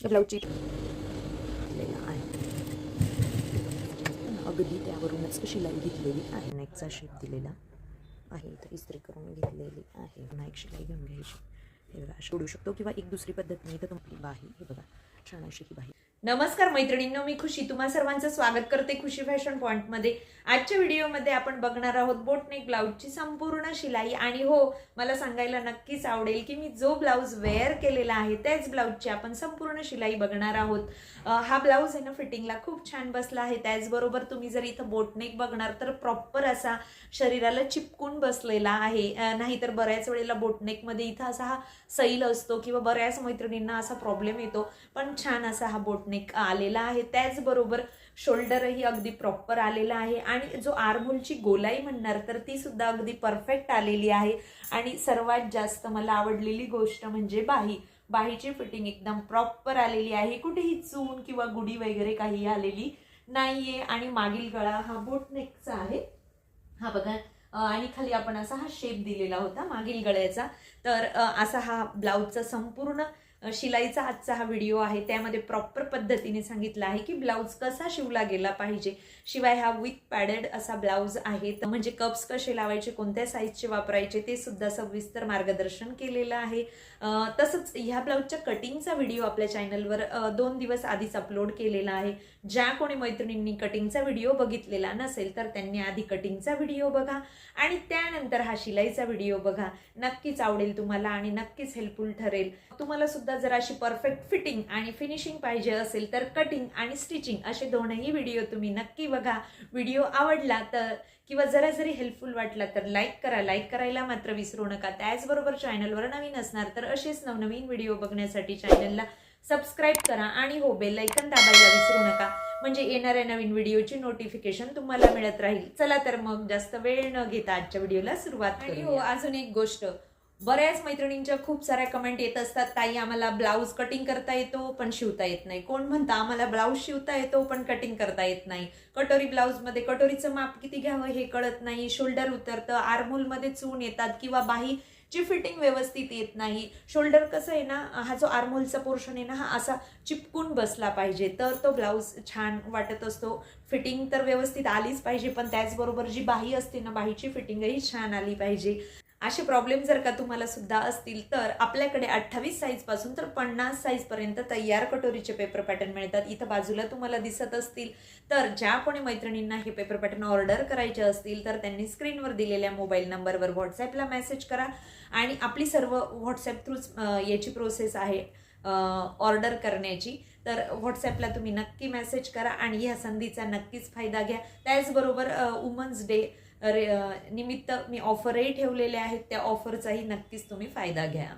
लवचिक आहे अगदी त्यावरूनच शिलाई घेतलेली आहे नेकचा शेप दिलेला आहे तर इस्त्री करून घेतलेली आहे पुन्हा एक शिलाई घेऊन घ्यायची हे बघा अशी शकतो किंवा एक दुसरी पद्धत नाही तर तुम्ही बाही हे बघा छान अशी ही बाही नमस्कार मैत्रिणींनो मी खुशी. तुम्हा सर्वांचं स्वागत करते खुशी फॅशन पॉइंटमध्ये आजच्या व्हिडिओमध्ये आपण बघणार आहोत बोटनेक ब्लाऊजची संपूर्ण शिलाई. आणि हो मला सांगायला नक्कीच आवडेल की मी जो ब्लाऊज वेअर केलेला आहे त्याच ब्लाऊजची आपण संपूर्ण शिलाई बघणार आहोत. हा ब्लाऊज आहे ना फिटिंगला खूप छान बसला आहे. त्याचबरोबर तुम्ही जर इथं बोटनेक बघणार तर प्रॉपर असा शरीराला चिपकून बसलेला आहे. नाहीतर बऱ्याच वेळेला बोटनेकमध्ये इथं असा हा सैल असतो किंवा बऱ्याच मैत्रिणींना असा प्रॉब्लेम येतो. पण छान असा हा बोटनेक नेक आलेला आहे. त्याचबरोबर शोल्डरही अगदी प्रॉपर आलेला आहे. आणि जो आर्महोलची गोलाई म्हणणार तर ती सुद्धा अगदी परफेक्ट आलेली आहे. आणि सर्वात जास्त मला आवडलेली गोष्ट म्हणजे बाही. बाहीची फिटिंग एकदम प्रॉपर आलेली आहे. कुठेही चून किंवा गुडी वगैरे काही आलेली नाहीये. आणि मागील गळा हा बोटनेकचा आहे. हा बघा. आणि खाली आपण असा हा शेप दिलेला होता मागील गळ्याचा. तर असा हा ब्लाऊजचा संपूर्ण शिलाईचा आजचा हा व्हिडिओ आहे. त्यामध्ये प्रॉपर पद्धतीने सांगितलं आहे की ब्लाऊज कसा शिवला गेला पाहिजे. शिवाय हा विथ पॅडेड असा ब्लाऊज आहे. तर म्हणजे कप्स कसे लावायचे कोणत्या साईजचे वापरायचे ते सुद्धा सविस्तर मार्गदर्शन केलेलं आहे. तसंच ह्या ब्लाऊजच्या कटिंगचा व्हिडिओ आपल्या चॅनलवर दोन दिवस आधीच अपलोड केलेला आहे. ज्या कोणी मैत्रिणींनी कटिंगचा व्हिडिओ बघितलेला नसेल तर त्यांनी आधी कटिंगचा व्हिडिओ बघा. आणि त्यानंतर हा शिलाईचा व्हिडिओ बघा. नक्कीच आवडेल तुम्हाला आणि नक्कीच हेल्पफुल ठरेल. तुम्हाला सुद्धा जर अशी परफेक्ट फिटिंग आणि फिनिशिंग पाहिजे असेल तर कटिंग आणि स्टिचिंग असे दोनही व्हिडिओ तुम्ही नक्की बघा. व्हिडिओ आवडला तर किंवा जरा जरी हेल्पफुल वाटला तर लाईक करा. लाईक करायला मात्र विसरू नका. त्याचबरोबर चॅनलवर नवीन असणार तर असेच नवनवीन व्हिडिओ बघण्यासाठी चॅनलला सबस्क्राईब करा आणि हो बेल ऐकन दाबायला विसरू नका. म्हणजे येणाऱ्या नवीन व्हिडिओची नोटिफिकेशन तुम्हाला मिळत राहील. चला तर मग जास्त वेळ न घेता आजच्या व्हिडिओला सुरुवात आणि हो अजून एक गोष्ट. बऱ्याच मैत्रिणींच्या खूप साऱ्या कमेंट येत असतात. ताई आम्हाला ब्लाऊज कटिंग करता येतो पण शिवता येत नाही. कोण म्हणतं आम्हाला ब्लाऊज शिवता येतो पण कटिंग करता येत नाही. कटोरी ब्लाऊजमध्ये कटोरीचं माप किती घ्यावं हे कळत नाही. शोल्डर उतरतं आर्मोलमध्ये चून येतात किंवा बाही ची फिटिंग व्यवस्थित येत नाही. शोल्डर कसं आहे ना हा जो आर्महोलचा पोर्शन आहे ना हा असा चिपकून बसला पाहिजे. तर तो ब्लाऊज छान वाटत असतो. फिटिंग तर व्यवस्थित आलीच पाहिजे पण त्याचबरोबर जी बाही असते ना बाहीची फिटिंगही छान आली पाहिजे. असे प्रॉब्लेम जर का तुम्हाला सुद्धा असतील तर आपल्याकडे अठ्ठावीस साईजपासून तर पन्नास साईजपर्यंत तयार कटोरीचे पेपर पॅटर्न मिळतात. इथं बाजूला तुम्हाला दिसत असतील. तर ज्या कोणी मैत्रिणींना हे पेपर पॅटर्न ऑर्डर करायचे असतील तर त्यांनी स्क्रीनवर दिलेल्या मोबाईल नंबरवर व्हॉट्सॲपला मेसेज करा. आणि आपली सर्व व्हॉट्सॲप थ्रूच याची प्रोसेस आहे ऑर्डर करण्याची. तर व्हॉट्सॲपला तुम्ही नक्की मेसेज करा आणि ह्या संधीचा नक्कीच फायदा घ्या. त्याचबरोबर वुमन्स डे रे- निमित्त मी ऑफरही ठेवलेल्या आहेत त्या ऑफरचाही नक्कीच तुम्ही फायदा घ्या.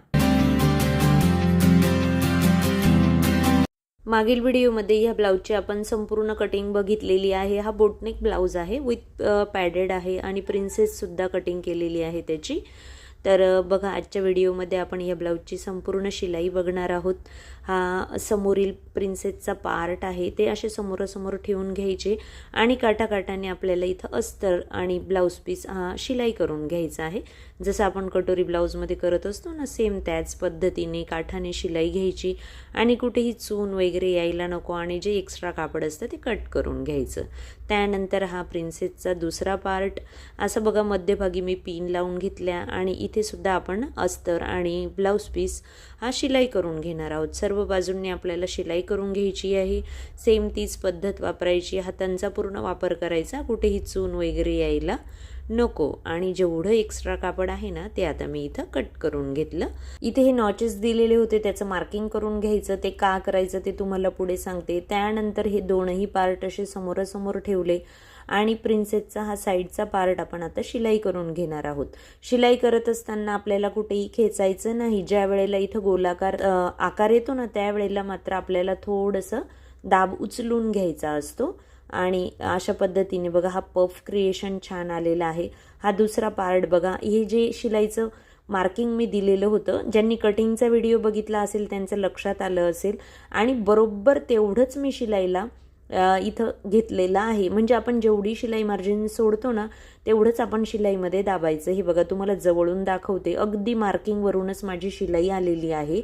मागील व्हिडिओमध्ये ह्या ब्लाऊजची आपण संपूर्ण कटिंग बघितलेली आहे. हा बोटनेक ब्लाऊज आहे विथ पॅडेड आहे आणि प्रिन्सेससुद्धा कटिंग केलेली आहे त्याची. तर बघा आजच्या व्हिडिओमध्ये आपण या ब्लाऊजची संपूर्ण शिलाई बघणार आहोत. हा समोरील प्रिन्सेसचा पार्ट आहे ते असे समोरासमोर ठेवून घ्यायचे आणि काटाकाटाने आपल्याला इथं अस्तर आणि ब्लाऊज पीस हा शिलाई करून घ्यायचा आहे. जसं आपण कटोरी ब्लाऊजमध्ये करत असतो ना सेम त्याच पद्धतीने काठाने शिलाई घ्यायची आणि कुठेही चून वगैरे यायला नको आणि जे एक्स्ट्रा कापड असतं ते कट करून घ्यायचं. त्यानंतर हा प्रिन्सेसचा दुसरा पार्ट असं बघा मध्यभागी मी पिन लावून घेतल्या आणि इथे सुद्धा आपण अस्तर आणि ब्लाऊज पीस हा शिलाई करून घेणार आहोत. सर्व सर्व बाजूंनी आपल्याला शिलाई करून घ्यायची आहे. सेम तीच पद्धत वापरायची हातांचा पूर्ण वापर करायचा. कुठेही चून वगैरे यायला नको. आणि जेवढं एक्स्ट्रा कापड आहे ना ते आता मी इथं कट करून घेतलं. इथे हे नॉचेस दिलेले होते. त्याचं मार्किंग करून घ्यायचं. ते का करायचं ते तुम्हाला पुढे सांगते. त्यानंतर हे दोनही पार्ट असे समोरासमोर ठेवले. आणि प्रिन्सेसचा हा साईडचा पार्ट आपण आता शिलाई करून घेणार आहोत. शिलाई करत असताना आपल्याला कुठेही खेचायचं नाही. ज्या वेळेला इथं गोलाकार आकार येतो ना त्यावेळेला मात्र आपल्याला थोडंसं दाब उचलून घ्यायचा असतो. आणि अशा पद्धतीने बघा हा पफ क्रिएशन छान आलेला आहे. हा दुसरा पार्ट बघा हे जे शिलाईचं मार्किंग मी दिलेलं होतं ज्यांनी कटिंगचा व्हिडिओ बघितला असेल त्यांचं लक्षात आलं असेल. आणि बरोबर तेवढंच मी शिलाईला इथं घेतलेलं आहे. म्हणजे आपण जेवढी शिलाई मार्जिन सोडतो ना तेवढंच आपण शिलाईमध्ये दाबायचं. हे बघा तुम्हाला जवळून दाखवते. अगदी मार्किंगवरूनच माझी शिलाई आलेली आहे.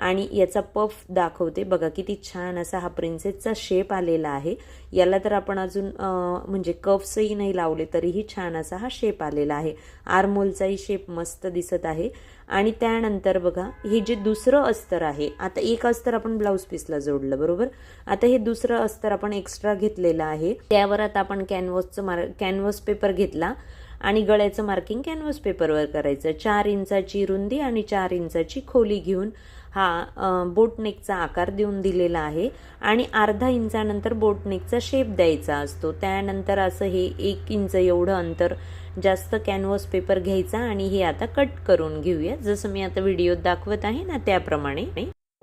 आणि याचा पफ दाखवते. बघा किती छान असा हा प्रिन्सेसचा शेप आलेला आहे. याला तर आपण अजून म्हणजे कफ्सही नाही लावले तरीही छान असा हा शेप आलेला आहे. आरमोलचाही शेप मस्त दिसत आहे. आणि त्यानंतर बघा हे जे दुसरं अस्तर आहे आता एक अस्तर आपण ब्लाऊज पीसला जोडलं बरोबर? आता हे दुसरं अस्तर आपण एक्स्ट्रा घेतलेलं आहे. त्यावर आता आपण कॅनव्हसचं मार कॅनव्हस पेपर घेतला. आणि गळ्याचं मार्किंग कॅनव्हस पेपरवर करायचं. चार इंचाची रुंदी आणि चार इंचाची खोली घेऊन हा बोटनेकचा आकार देऊन दिलेला आहे आणि अर्धा इंचानंतर बोटनेकचा शेप द्यायचा असतो. त्यानंतर असं हे एक इंच एवढं अंतर जास्त कॅनव्हस पेपर घ्यायचा आणि हे आता कट करून घेऊया. जसं मी आता व्हिडिओत दाखवत आहे ना त्याप्रमाणे.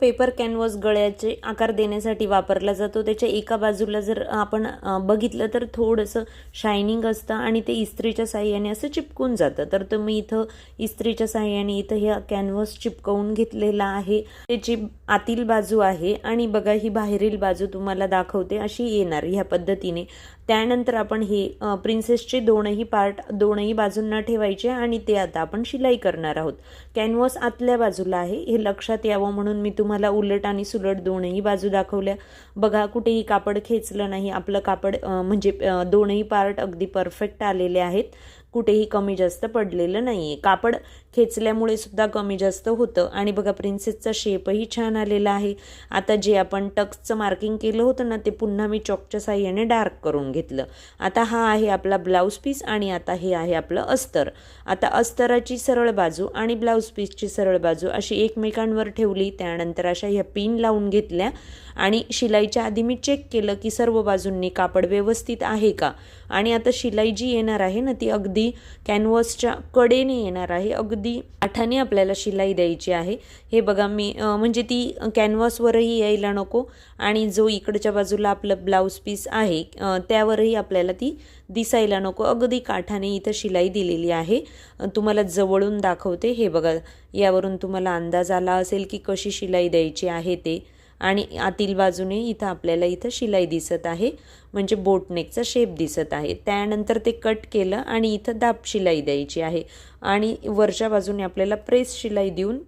पेपर कॅनव्हस गळ्याचे आकार देण्यासाठी वापरला जातो. त्याच्या एका बाजूला जर आपण बघितलं तर थोडंसं शायनिंग असतं आणि ते इस्त्रीच्या साह्याने असं चिपकून जातं. तर तुम्ही इथं इस्त्रीच्या साह्याने इथं हे कॅनव्हस चिपकवून घेतलेला आहे. त्याची आतील बाजू आहे आणि बघा ही बाहेरील बाजू तुम्हाला दाखवते अशी येणार ह्या पद्धतीने. त्यानंतर आपण हे प्रिन्सेसचे दोनही पार्ट दोनही बाजूंना ठेवायचे आणि ते आता आपण शिलाई करणार आहोत. कॅनव्हस आतल्या बाजूला आहे. हे लक्षात यावं म्हणून मी तुम्हाला उलट आणि सुलट दोनही बाजू दाखवल्या. बघा कुठेही कापड खेचलं नाही. आपलं कापड म्हणजे दोनही पार्ट अगदी परफेक्ट आलेले आहेत. कुठेही कमी जास्त पडलेलं नाही आहे कापड खेचल्यामुळे सुद्धा कमी जास्त होतं. आणि बघा प्रिन्सेसचा शेपही छान आलेला आहे. आता जे आपण टक्सचं मार्किंग केलं होतं ना ते पुन्हा मी चॉकच्या साह्याने डार्क करून घेतलं. आता हा आहे आपला ब्लाऊज पीस आणि आता हे आहे आपलं अस्तर. आता अस्तराची सरळ बाजू आणि ब्लाऊज पीसची सरळ बाजू अशी एकमेकांवर ठेवली. त्यानंतर अशा ह्या पिन लावून घेतल्या. आणि शिलाईच्या आधी मी चेक केलं की सर्व बाजूंनी कापड व्यवस्थित आहे का? आणि आता शिलाई जी येणार आहे ना ती अगदी कॅनव्हसच्या कडेने येणार आहे. अगदी आठाने आपल्याला शिलाई द्यायची आहे. हे बघा मी म्हणजे ती कॅनव्हसवरही यायला नको आणि जो इकडच्या बाजूला आपलं ब्लाऊज पीस आहे त्यावरही आपल्याला ती दिसायला नको. अगदी काठाने इथं शिलाई दिलेली आहे. तुम्हाला जवळून दाखवते. हे बघा यावरून तुम्हाला अंदाज आला असेल की कशी शिलाई द्यायची आहे ते. आणि आतील बाजूने इथं आपल्याला इथं शिलाई दिसत आहे. म्हणजे बोटनेकचा शेप दिसत आहे. त्यानंतर ते कट केलं आणि इथं दाब शिलाई द्यायची आहे. आणि वरच्या बाजूने आपल्याला प्रेस शिलाई देऊन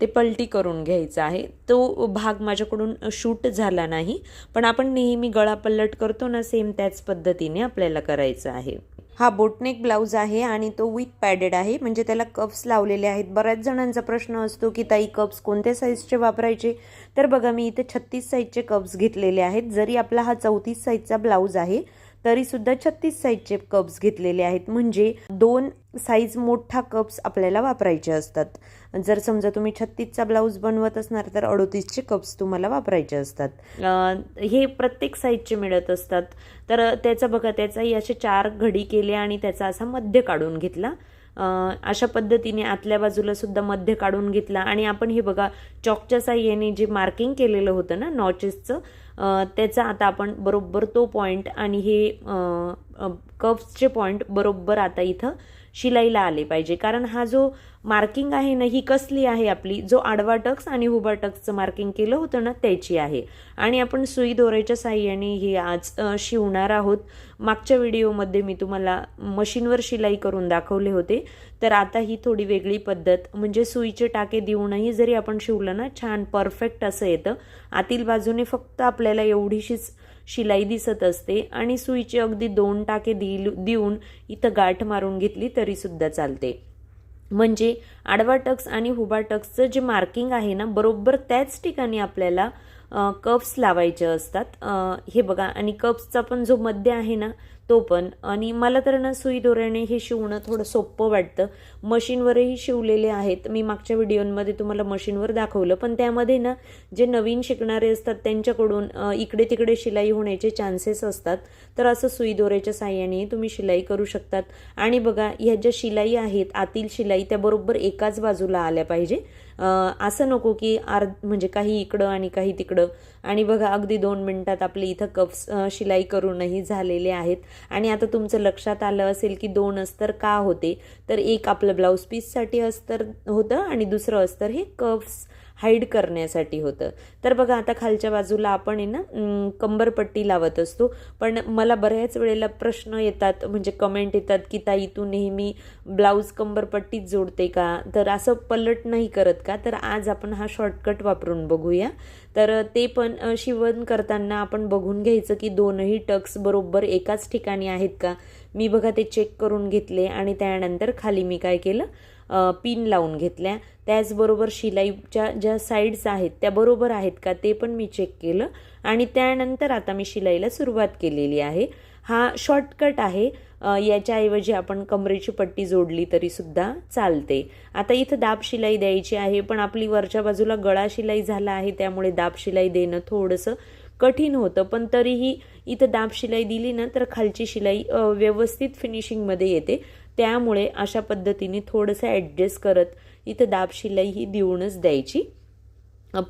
ते पलटी करून घ्यायचं आहे. तो भाग माझ्याकडून शूट झाला नाही. पण आपण नेहमी गळा पलट करतो ना सेम त्याच पद्धतीने आपल्याला करायचं आहे. हा बोटनेक ब्लाऊज आहे आणि तो विथ पॅडेड आहे. म्हणजे त्याला कप्स लावलेले आहेत. बऱ्याच जणांचा प्रश्न असतो की ताई कप्स कोणत्या साईजचे वापरायचे? तर बघा मी इथे छत्तीस साईजचे कप्स घेतलेले आहेत. जरी आपला हा चौतीस साईजचा ब्लाऊज आहे तरी सुद्धा छत्तीस साईजचे कप्स घेतलेले आहेत. म्हणजे दोन साईज मोठा कप्स आपल्याला वापरायचे असतात. जर समजा तुम्ही छत्तीसचा ब्लाऊज बनवत असणार तर अडोतीसचे कप्स तुम्हाला वापरायचे असतात. हे प्रत्येक साईजचे मिळत असतात. तर त्याचा बघा त्याचाही असे चार घडी केले आणि त्याचा असा मध्य काढून घेतला. अशा पद्धतीने आतल्या बाजूला सुद्धा मध्य काढून घेतला. आणि आपण हे बघा चॉकच्या साह्याने जे मार्किंग केलेलं होतं ना नॉचेसचं त्याचा आता आपण बरोबर तो पॉईंट आणि हे कप्सचे पॉईंट बरोबर आता इथं शिलाईला आले पाहिजे. कारण हा जो मार्किंग आहे ना ही कसली आहे आपली? जो आडवा टक्स आणि उभा टक्सचं मार्किंग केलं होतं ना त्याची आहे. आणि आपण सुई दोऱ्याच्या साह्याने हे आज शिवणार आहोत. मागच्या व्हिडिओमध्ये मी तुम्हाला मशीनवर शिलाई करून दाखवले होते. तर आता ही थोडी वेगळी पद्धत. म्हणजे सुईचे टाके देऊनही जरी आपण शिवलं ना छान परफेक्ट असं येतं. आतील बाजूने फक्त आपल्याला एवढीशीच शिलाई दिसत असते. आणि सुईचे अगदी दोन टाके दिल देऊन इथं गाठ मारून घेतली तरीसुद्धा चालते. म्हणजे आडवा टक्स आणि हुबा टक्सचं जे मार्किंग आहे ना बरोबर त्याच ठिकाणी आपल्याला कप्स लावायचे असतात. हे बघा आणि कप्सचा पण जो मध्य आहे ना तो पण. आणि मला तर ना सुई दोऱ्याने हे शिवणं थोडं सोपं वाटतं. मशीनवरही शिवलेले आहेत. मी मागच्या व्हिडिओमध्ये तुम्हाला मशीनवर दाखवलं. पण त्यामध्ये ना जे नवीन शिकणारे असतात त्यांच्याकडून इकडे तिकडे शिलाई होण्याचे चान्सेस असतात. तर असं सुई दोऱ्याच्या साह्याने तुम्ही शिलाई करू शकतात. आणि बघा ह्या ज्या शिलाई आहेत आतील शिलाई त्याबरोबर एकाच बाजूला आल्या पाहिजे. असं नको की अर्ध म्हणजे काही इकडं आणि काही तिकडं. आणि बघा अगदी दोन मिनटात आपले इथं कप्स शिलाई करूनही झालेले आहेत. आणि आता तुमचं लक्षात आलं असेल की दोन अस्तर का होते? तर एक आपलं ब्लाऊज पीससाठी अस्तर होतं आणि दुसरं अस्तर हे कप्स. हाईड करण्यासाठी होतं. तर बघा आता खालच्या बाजूला आपण आहे ना कंबरपट्टी लावत असतो. पण मला बऱ्याच वेळेला प्रश्न येतात म्हणजे कमेंट येतात की ताई तू नेहमी ब्लाऊज कंबरपट्टीच जोडते का? तर असं पलट नाही करत का? तर आज आपण हा शॉर्टकट वापरून बघूया. तर ते पण शिवण करताना आपण बघून घ्यायचं की दोनही टक्स बरोबर एकाच ठिकाणी आहेत का? मी बघा ते चेक करून घेतले आणि त्यानंतर खाली मी काय केलं? पिन लावून घेतल्या. त्याचबरोबर शिलाईच्या ज्या साईड्स आहेत त्या बरोबर आहेत का ते पण मी चेक केलं. आणि त्यानंतर आता मी शिलाईला सुरुवात केलेली आहे. हा शॉर्टकट आहे. याच्याऐवजी आपण कमरेची पट्टी जोडली तरीसुद्धा चालते. आता इथं दाब शिलाई द्यायची आहे पण आपली वरच्या बाजूला गळा शिलाई झाला आहे त्यामुळे दाब शिलाई देणं थोडंसं कठीण होतं. पण तरीही इथं दाब शिलाई दिली ना तर खालची शिलाई व्यवस्थित फिनिशिंगमध्ये येते. त्यामुळे अशा पद्धतीने थोडंसं ॲडजस्ट करत इथं दाब शिलाई ही देऊनच द्यायची.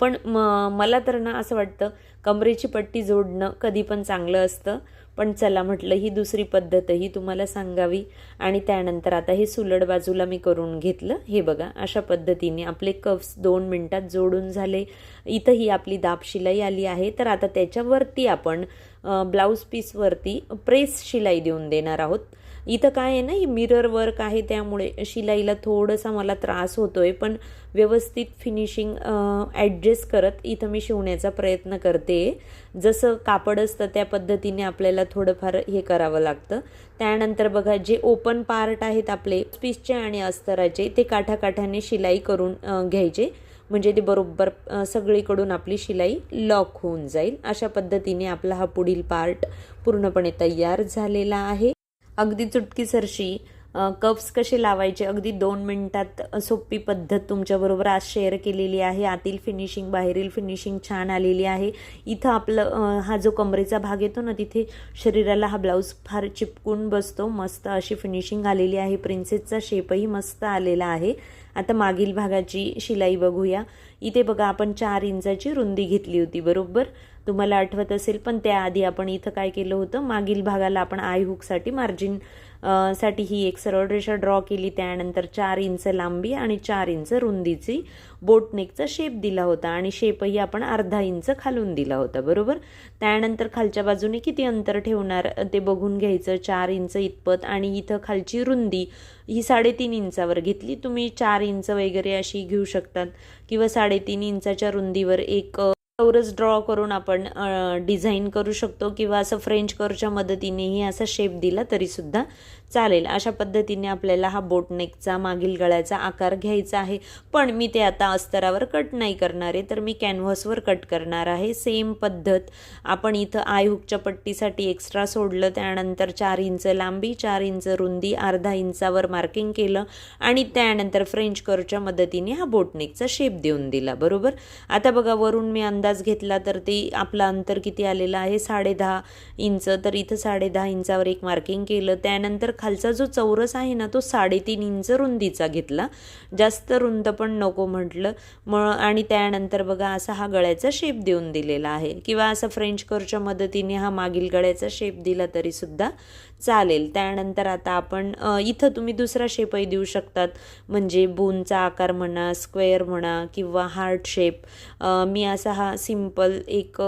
पण म मला तर ना असं वाटतं कमरेची पट्टी जोडणं कधी पण चांगलं असतं. पण चला म्हटलं ही दुसरी पद्धतही तुम्हाला सांगावी. आणि त्यानंतर आता हे सुलड बाजूला मी करून घेतलं. हे बघा अशा पद्धतीने आपले कफ्स दोन मिनटात जोडून झाले. इथं ही आपली दाब शिलाई आली आहे. तर आता त्याच्यावरती आपण ब्लाऊज पीसवरती प्रेस शिलाई देऊन देणार आहोत. इथं काय आहे ना ही मिरर वर्क आहे त्यामुळे शिलाईला थोडासा मला त्रास होतो आहे पण व्यवस्थित फिनिशिंग ॲडजस्ट करत इथं मी शिवण्याचा प्रयत्न करते. जसं कापड असतं त्या पद्धतीने आपल्याला थोडंफार हे करावं लागतं. त्यानंतर बघा जे ओपन पार्ट आहेत आपले पीसचे आणि अस्तराचे ते काठाकाठाने शिलाई करून घ्यायचे. म्हणजे ते बरोबर सगळीकडून आपली शिलाई लॉक होऊन जाईल. अशा पद्धतीने आपला हा पुढील पार्ट पूर्णपणे तयार झालेला आहे. अगदी चुटकीसरशी कप्स कसे लावायचे अगदी दोन मिनटात सोपी पद्धत तुमच्याबरोबर आज शेअर केलेली आहे. आतील फिनिशिंग बाहेरील फिनिशिंग छान आलेली आहे. इथं आपलं हा जो कमरेचा भाग येतो ना तिथे शरीराला हा ब्लाऊज फार चिपकून बसतो. मस्त अशी फिनिशिंग आलेली आहे. प्रिन्सेसचा शेपही मस्त आलेला आहे. आता मागील भागाची शिलाई बघूया. इथे बघा आपण चार इंचाची रुंदी घेतली होती बरोबर? तुम्हाला आठवत असेल पण त्याआधी आपण इथं काय केलं होतं मागील भागाला आपण आय हुकसाठी मार्जिनसाठी ही एक सरळ रेषा ड्रॉ केली त्यानंतर चार इंच लांबी आणि चार इंच रुंदीची बोटनेकचा शेप दिला होता आणि शेपही आपण अर्धा इंच खालून दिला होता बरोबर? त्यानंतर खालच्या बाजूने किती अंतर ठेवणार ते बघून घ्यायचं चार इंच इतपत आणि इथं खालची रुंदी ही साडेतीन इंचावर घेतली तुम्ही चार इंच वगैरे अशी घेऊ शकतात किंवा साडेतीन इंचाच्या रुंदीवर एक चौरस ड्रॉ करून आपण डिझाईन करू शकतो किंवा असं फ्रेंच करच्या मदतीनेही असा शेप दिला तरीसुद्धा. चालेल. अशा पद्धतीने आपल्याला हा बोटनेकचा मागील गळ्याचा आकार घ्यायचा आहे. पण मी ते आता अस्तरावर कट नाही करणार आहे तर मी कॅनव्हासवर कट करणार आहे. सेम पद्धत. आपण इथं आय हुकच्या पट्टीसाठी एक्स्ट्रा सोडलं त्यानंतर चार इंच लांबी चार इंच रुंदी अर्धा इंचावर मार्किंग केलं आणि त्यानंतर फ्रेंच करच्या मदतीने हा बोटनेकचा शेप देऊन दिला बरोबर? आता बघा वरून मी अंदाज घेतला तर ते आपलं अंतर किती आलेलं आहे? साडे दहा इंच. तर इथं साडे दहा इंचावर एक मार्किंग केलं. त्यानंतर खालचा जो चौरस आहे ना तो साडेतीन इंच रुंदीचा घेतला. जास्त रुंद पण नको म्हटलं. मग आणि त्यानंतर बघा असा हा गळ्याचा शेप देऊन दिलेला आहे. किंवा असं फ्रेंच करच्या मदतीने हा मागील गळ्याचा शेप दिला तरीसुद्धा चालेल. त्यानंतर आता आपण इथं तुम्ही दुसरा शेपही देऊ शकतात. म्हणजे बोनचा आकार म्हणा स्क्वेअर म्हणा किंवा हार्ट शेप मी असा हा सिंपल एक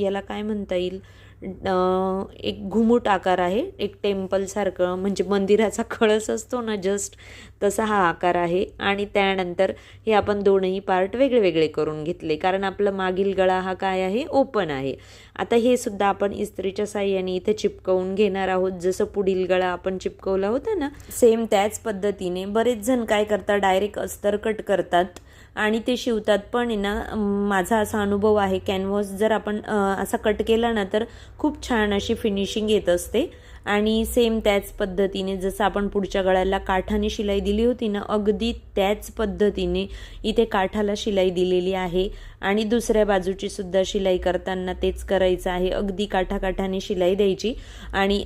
याला काय म्हणता येईल? एक घुमूट आकार आहे एक टेम्पलसारखं म्हणजे मंदिराचा कळस असतो ना जस्ट तसा हा आकार आहे. आणि त्यानंतर हे आपण दोनही पार्ट वेगळे वेगळे करून घेतले. कारण आपलं मागील गळा हा काय आहे? ओपन आहे. आता हे सुद्धा आपण इस्त्रीच्या साह्याने इथे चिपकवून घेणार आहोत. जसं पुढील गळा आपण चिपकवला होता ना सेम त्याच पद्धतीने बरेच जण काय करतात? डायरेक्ट अस्तर कट करतात. आणि ते शिवतात पण आहे ना. माझा असा अनुभव आहे कॅनव्हस जर आपण असा कट केला ना तर खूप छान अशी फिनिशिंग येत असते. आणि सेम त्याच पद्धतीने जसं आपण पुढच्या गळ्याला काठाने शिलाई दिली होती ना अगदी त्याच पद्धतीने इथे काठाला शिलाई दिलेली आहे. आणि दुसऱ्या बाजूची सुद्धा शिलाई करताना तेच करायचं आहे. अगदी काठाकाठाने शिलाई द्यायची. आणि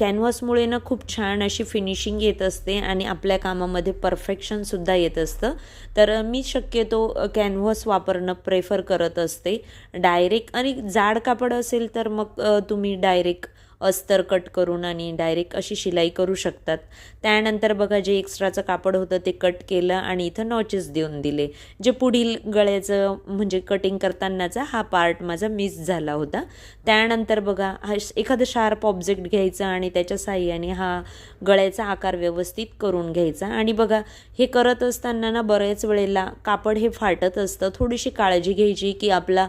कॅनव्हासमुळे ना खूप छान अशी फिनिशिंग येत असते आणि आपल्या कामामध्ये परफेक्शनसुद्धा येत असतं. तर मी शक्यतो कॅनव्हास वापरणं प्रेफर करत असते. डायरेक्ट आणि जाड कापड असेल तर मग तुम्ही डायरेक्ट अस्तर कट करून आणि डायरेक्ट अशी शिलाई करू शकतात. त्यानंतर बघा जे एक्स्ट्राचं कापड होतं ते कट केलं आणि इथं नॉचेस देऊन दिले. जे पुढील गळ्याचं म्हणजे कटिंग करतानाचा हा पार्ट माझा मिस झाला होता. त्यानंतर बघा हा श- एखादं शार्प ऑब्जेक्ट घ्यायचा आणि त्याच्या साह्याने हा गळ्याचा आकार व्यवस्थित करून घ्यायचा. आणि बघा हे करत असताना ना बऱ्याच वेळेला कापड हे फाटत असतं. थोडीशी काळजी घ्यायची की आपला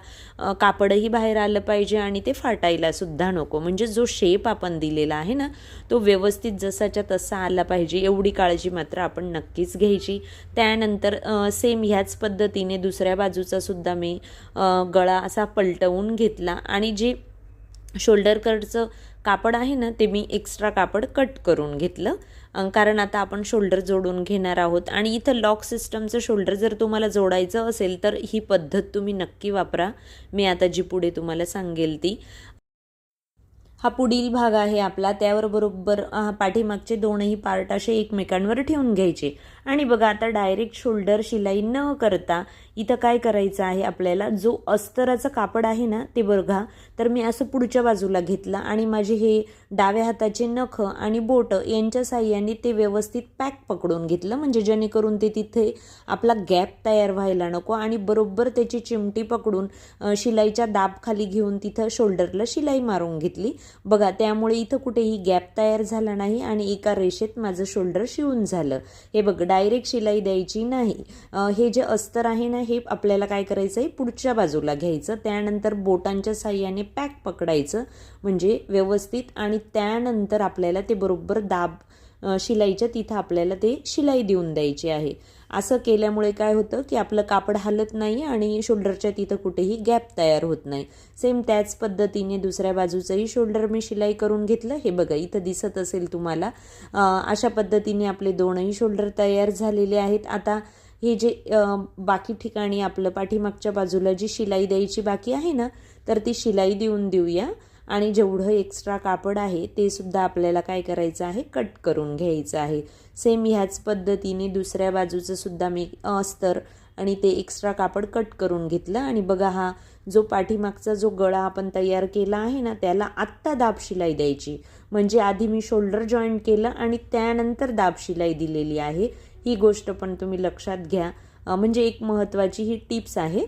कापडही बाहेर आलं पाहिजे आणि ते फाटायला सुद्धा नको. म्हणजे जो शेप आपण दिलेला आहे ना तो व्यवस्थित जसाच्या तसा आला पाहिजे. एवढी काळजी मात्र आपण नक्कीच घ्यायची. त्यानंतर सेम ह्याच पद्धतीने दुसऱ्या बाजूचा सुद्धा मी गळा असा पलटवून घेतला आणि जे शोल्डर कटचं कापड आहे ना ते मी एक्स्ट्रा कापड कट करून घेतलं. कारण आता आपण शोल्डर जोडून घेणार आहोत आणि इथं लॉक सिस्टमचं शोल्डर जर तुम्हाला जोडायचं असेल तर ही पद्धत तुम्ही नक्की वापरा. मी आता जी पुढे तुम्हाला सांगेल ती. हा पुढील भाग आहे आपला. त्यावर बरोबर पाठीमागचे दोनही पार्ट असे एकमेकांवर ठेवून घ्यायचे. आणि बघा आता डायरेक्ट शोल्डर शिलाई न करता इथं काय करायचं आहे आपल्याला? जो अस्तराचं कापड आहे ना ते बघा. तर मी असं पुढच्या बाजूला घेतलं आणि माझे हे डाव्या हाताचे नख आणि बोटं यांच्या साह्याने ते व्यवस्थित पॅक पकडून घेतलं. म्हणजे जेणेकरून ते तिथे आपला गॅप तयार व्हायला नको आणि बरोबर त्याची चिमटी पकडून शिलाईच्या दाब खाली घेऊन तिथं शोल्डरला शिलाई मारून घेतली. बघा त्यामुळे इथं कुठेही गॅप तयार झाला नाही आणि एका रेषेत माझं शोल्डर शिवून झालं. हे बघ डायरेक्ट शिलाई द्यायची नाही. हे जे अस्तर आहे ना हे आपल्याला काय करायचं आहे पुढच्या बाजूला घ्यायचं. त्यानंतर बोटांच्या साह्याने पॅक पकडायचं. म्हणजे व्यवस्थित आणि त्यानंतर आपल्याला ते बरोबर दाब शिलाईच्या तिथं आपल्याला ते शिलाई देऊन द्यायची आहे. असं केल्यामुळे काय होतं की आपलं कापड हलत नाही आणि शोल्डरच्या तिथं कुठेही गॅप तयार होत नाही. सेम त्याच पद्धतीने दुसऱ्या बाजूचंही शोल्डर मी शिलाई करून घेतलं. हे बघा इथं दिसत असेल तुम्हाला. अशा पद्धतीने आपले दोनही शोल्डर तयार झालेले आहेत. आता हे जे बाकी ठिकाणी आपलं पाठीमागच्या बाजूला जी शिलाई द्यायची बाकी आहे ना तर ती शिलाई देऊन देऊया. आणि जेवढं एक्स्ट्रा कापड आहे ते सुद्धा आपल्याला काय करायचं आहे? कट करून घ्यायचं आहे. सेम ह्याच पद्धतीने दुसऱ्या बाजूचं सुद्धा मी अस्तर आणि ते एक्स्ट्रा कापड कट करून घेतलं. आणि बघा हा जो पाठीमागचा जो गळा आपण तयार केला आहे ना त्याला आत्ता दाब शिलाई द्यायची. म्हणजे आधी मी शोल्डर जॉईंट केलं आणि त्यानंतर दाब शिलाई दिलेली आहे. ही गोष्ट पण तुम्ही लक्षात घ्या. म्हणजे एक महत्त्वाची ही टिप्स आहे.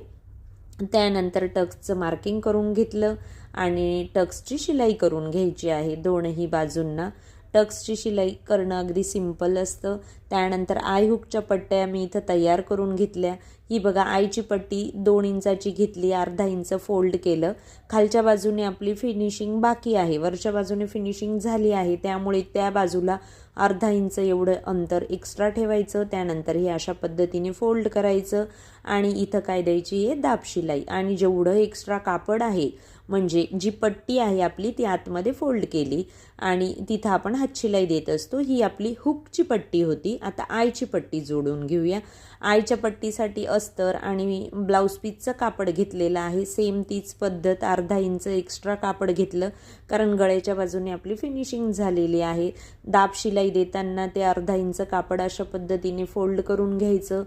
त्यानंतर टक्सचं मार्किंग करून घेतलं आणि टक्सची शिलाई करून घ्यायची आहे दोनही बाजूंना. टक्सची शिलाई करणं अगदी सिंपल असतं. त्यानंतर आय हुकच्या पट्ट्या मी इथं तयार करून घेतल्या. ही बघा आईची पट्टी दोन इंचाची घेतली अर्धा इंच फोल्ड केलं. खालच्या बाजूने आपली फिनिशिंग बाकी आहे. वरच्या बाजूने फिनिशिंग झाली आहे. त्यामुळे त्या बाजूला अर्धा इंच एवढं अंतर एक्स्ट्रा ठेवायचं. त्यानंतर हे अशा पद्धतीने फोल्ड करायचं. आणि इथं काय द्यायची आहे? दाब शिलाई. आणि जेवढं एक्स्ट्रा कापड आहे म्हणजे जी पट्टी आहे आपली ती आतमध्ये फोल्ड केली. आणि तिथं आपण हातशिलाई देत असतो. ही आपली हुकची पट्टी होती. आता आयची पट्टी जोडून घेऊया. आयच्या पट्टीसाठी अस्तर आणि ब्लाऊज पीसचं कापड घेतलेलं आहे. सेम तीच पद्धत अर्धा इंच एक्स्ट्रा कापड घेतलं. कारण गळ्याच्या बाजूने आपली फिनिशिंग झालेली आहे. दाब शिलाई देताना ते अर्धा इंच कापड अशा पद्धतीने फोल्ड करून घ्यायचं.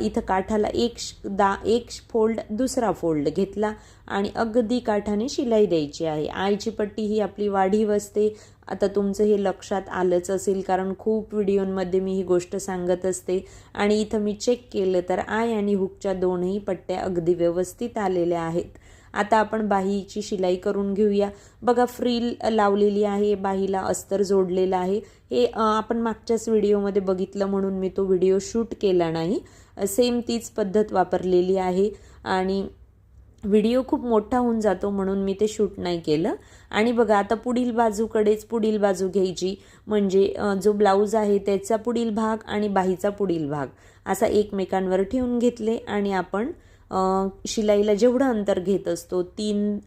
इथं काठाला एक श- दा एक फोल्ड दुसरा फोल्ड घेतला आणि अगदी काठाने शिलाई द्यायची आहे. आईची पट्टी ही आपली वाढीव असते. आता तुमचं हे लक्षात आलंच असेल कारण खूप व्हिडिओमध्ये मी ही गोष्ट सांगत असते. आणि इथं मी चेक केलं तर आय आणि हुकच्या दोनही पट्ट्या अगदी व्यवस्थित आलेल्या आहेत. आता आपण बाहीची शिलाई करून घेऊया. बघा फ्रील लावलेली आहे बाहीला अस्तर जोडलेलं आहे. हे आपण मागच्याच व्हिडिओमध्ये बघितलं म्हणून मी तो व्हिडिओ शूट केला नाही. सेम तीच पद्धत वापरलेली आहे आणि व्हिडिओ खूप मोठा होऊन जातो म्हणून मी ते शूट नाही केलं. आणि बघा आता पुढील बाजूकडेच पुढील बाजू घ्यायची म्हणजे जो ब्लाऊज आहे त्याचा पुढील भाग आणि बाहीचा पुढील भाग असा एकमेकांवर ठेवून घेतले आणि आपण शिलाईला जेवढं अंतर घेत असतो तीन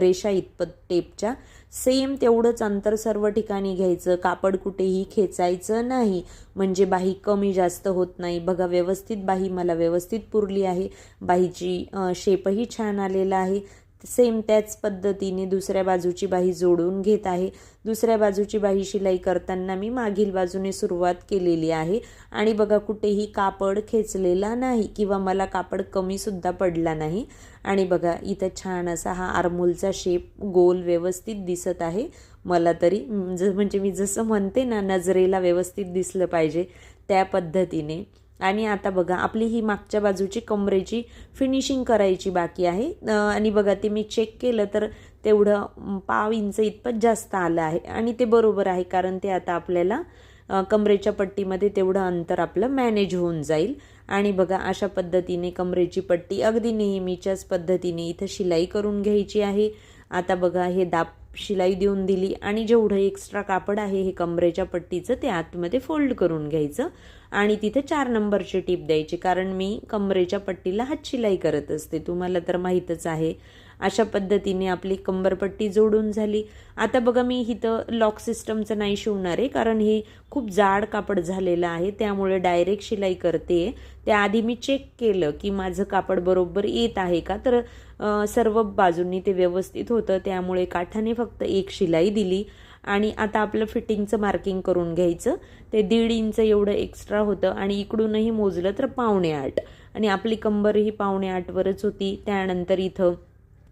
रेषा इतपत टेपच्या सेम तेवढंच अंतर सर्व ठिकाणी घ्यायचं. कापड कुठेही खेचायचं नाही. म्हणजे बाही कमी जास्त होत नाही. बघा व्यवस्थित बाही मला व्यवस्थित पुरली आहे. बाहीची शेपही छान आलेला आहे. सेम त्याच पद्धतीने दुसऱ्या बाजूची बाही जोडून घेत आहे. दुसऱ्या बाजूची बाही शिलाई करताना मी मागील बाजूने सुरुवात केलेली आहे. आणि बघा कुठेही कापड खेचलेला नाही किंवा मला कापड कमीसुद्धा पडला नाही. आणि बघा इथं छान असा हा आरमोलचा शेप गोल व्यवस्थित दिसत आहे. मला तरी ज म्हणजे मी जसं म्हणते ना नजरेला व्यवस्थित दिसलं पाहिजे त्या पद्धतीने. आणि आता बघा आपली ही मागच्या बाजूची कमरेची फिनिशिंग करायची बाकी आहे. आणि बघा ते मी चेक केलं तर तेवढं पाव इंच इतपत जास्त आलं आहे. आणि ते बरोबर आहे कारण ते आता आपल्याला कमरेच्या पट्टीमध्ये तेवढं अंतर आपलं मॅनेज होऊन जाईल. आणि बघा अशा पद्धतीने कमरेची पट्टी अगदी नेहमीच्याच पद्धतीने इथं शिलाई करून घ्यायची आहे. आता बघा हे दाब शिलाई देऊन दिली आणि जेवढं एक्स्ट्रा कापड आहे हे कमरेच्या पट्टीचं ते आतमध्ये फोल्ड करून घ्यायचं आणि तिथे चार नंबरची टीप द्यायची. कारण मी कमरेच्या पट्टीला हात शिलाई करत असते. तुम्हाला तर माहीतच आहे. अशा पद्धतीने आपली कंबरपट्टी जोडून झाली. आता बघा मी इथं लॉक सिस्टमचं नाही शिवणार आहे. कारण हे खूप जाड कापड झालेलं आहे. त्यामुळे डायरेक्ट शिलाई करते. त्याआधी मी चेक केलं की माझं कापड बरोबर येत आहे का? तर सर्व बाजूंनी ते व्यवस्थित होतं. त्यामुळे काठाने फक्त एक शिलाई दिली आणि आता आपलं फिटिंगचं मार्किंग करून घ्यायचं. ते दीड इंच एवढं एक्स्ट्रा होतं आणि इकडूनही मोजलं तर पावणे आठ. आणि आपली कंबर ही पावणे आठवरच होती. त्यानंतर इथं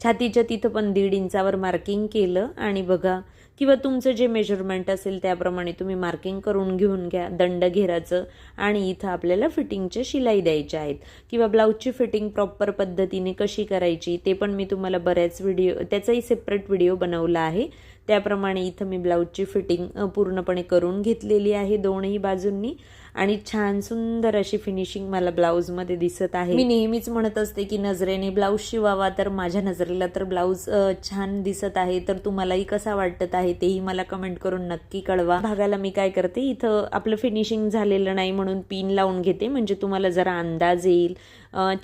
छातीच्या तिथं पण दीड इंचावर मार्किंग केलं. आणि बघा किंवा तुमचं जे मेजरमेंट असेल त्याप्रमाणे तुम्ही मार्किंग करून घेऊन घ्या दंड घेराचं आणि इथं आपल्याला फिटिंगच्या शिलाई द्यायच्या आहेत. किंवा ब्लाऊजची फिटिंग प्रॉपर पद्धतीने कशी करायची ते पण मी तुम्हाला बऱ्याच व्हिडिओ त्याचाही सेपरेट व्हिडिओ बनवला आहे. त्याप्रमाणे इथं मी ब्लाऊजची फिटिंग पूर्णपणे करून घेतलेली आहे दोनही बाजूंनी. आणि छान सुंदर अशी फिनिशिंग मला ब्लाऊजमध्ये दिसत आहे. मी नेहमीच म्हणत असते की नजरेने ब्लाऊज शिवावा तर माझ्या नजरेला तर ब्लाऊज छान दिसत आहे. तर तुम्हालाही कसा वाटत आहे तेही मला कमेंट करून नक्की कळवा. भागाला मी काय करते इथं आपलं फिनिशिंग झालेलं नाही म्हणून पिन लावून घेते. म्हणजे तुम्हाला जरा अंदाज येईल.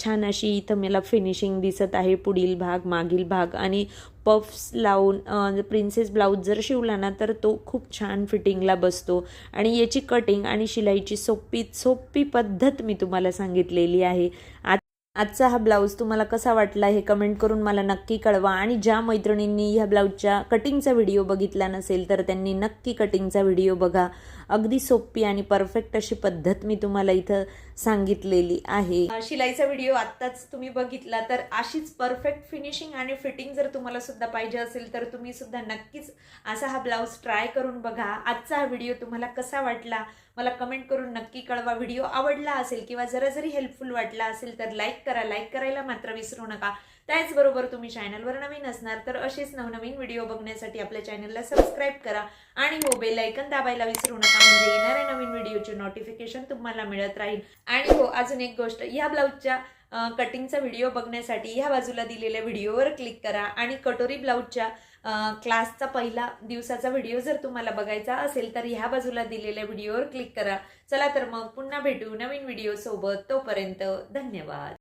छान अशी इथं मला फिनिशिंग दिसत आहे. पुढील भाग मागील भाग आणि पफ्स लावून प्रिन्सेस म्हणजे ब्लाऊज जर शिवला ना तर तो खूप छान फिटिंगला बसतो. आणि याची कटिंग आणि शिलाईची सोपी सोपी पद्धत मी तुम्हाला सांगितलेली आहे. आज आजचा हा ब्लाऊज तुम्हाला कसा वाटला हे कमेंट करून मला नक्की कळवा. आणि ज्या मैत्रिणींनी ह्या ब्लाऊजच्या कटिंगचा व्हिडिओ बघितला नसेल तर त्यांनी नक्की कटिंगचा व्हिडिओ बघा. अगदी सोपी आणि परफेक्ट अशी पद्धत मी तुम्हाला इथं सांगितलेली आहे. शिलाईचा व्हिडिओ आत्ताच तुम्ही बघितला तर अशीच परफेक्ट फिनिशिंग आणि फिटिंग जर तुम्हाला सुद्धा पाहिजे असेल तर तुम्ही सुद्धा नक्कीच असा हा ब्लाऊज ट्राय करून बघा. आजचा हा व्हिडिओ तुम्हाला कसा वाटला मला कमेंट करून नक्की कळवा. व्हिडिओ आवडला असेल किंवा जरा जरी हेल्पफुल वाटला असेल तर लाईक करा. लाईक करायला मात्र विसरू नका. त्याचबरोबर तुम्ही चॅनलवर नवीन असणार तर असेच नवनवीन व्हिडिओ बघण्यासाठी आपल्या चॅनलला सबस्क्राईब करा. आणि हो बेल ऐकन दाबायला विसरू नका म्हणजे येणाऱ्या नवीन व्हिडिओचे नोटिफिकेशन तुम्हाला मिळत राहील. आणि हो अजून एक गोष्ट ह्या ब्लाऊजच्या कटिंगचा व्हिडिओ बघण्यासाठी ह्या बाजूला दिलेल्या व्हिडिओवर क्लिक करा. आणि कटोरी ब्लाऊजच्या क्लासचा पहिला दिवसाचा व्हिडिओ जर तुम्हाला बघायचा असेल तर ह्या बाजूला दिलेल्या व्हिडिओवर क्लिक करा. चला तर मग पुन्हा भेटू नवीन व्हिडिओसोबत तोपर्यंत धन्यवाद.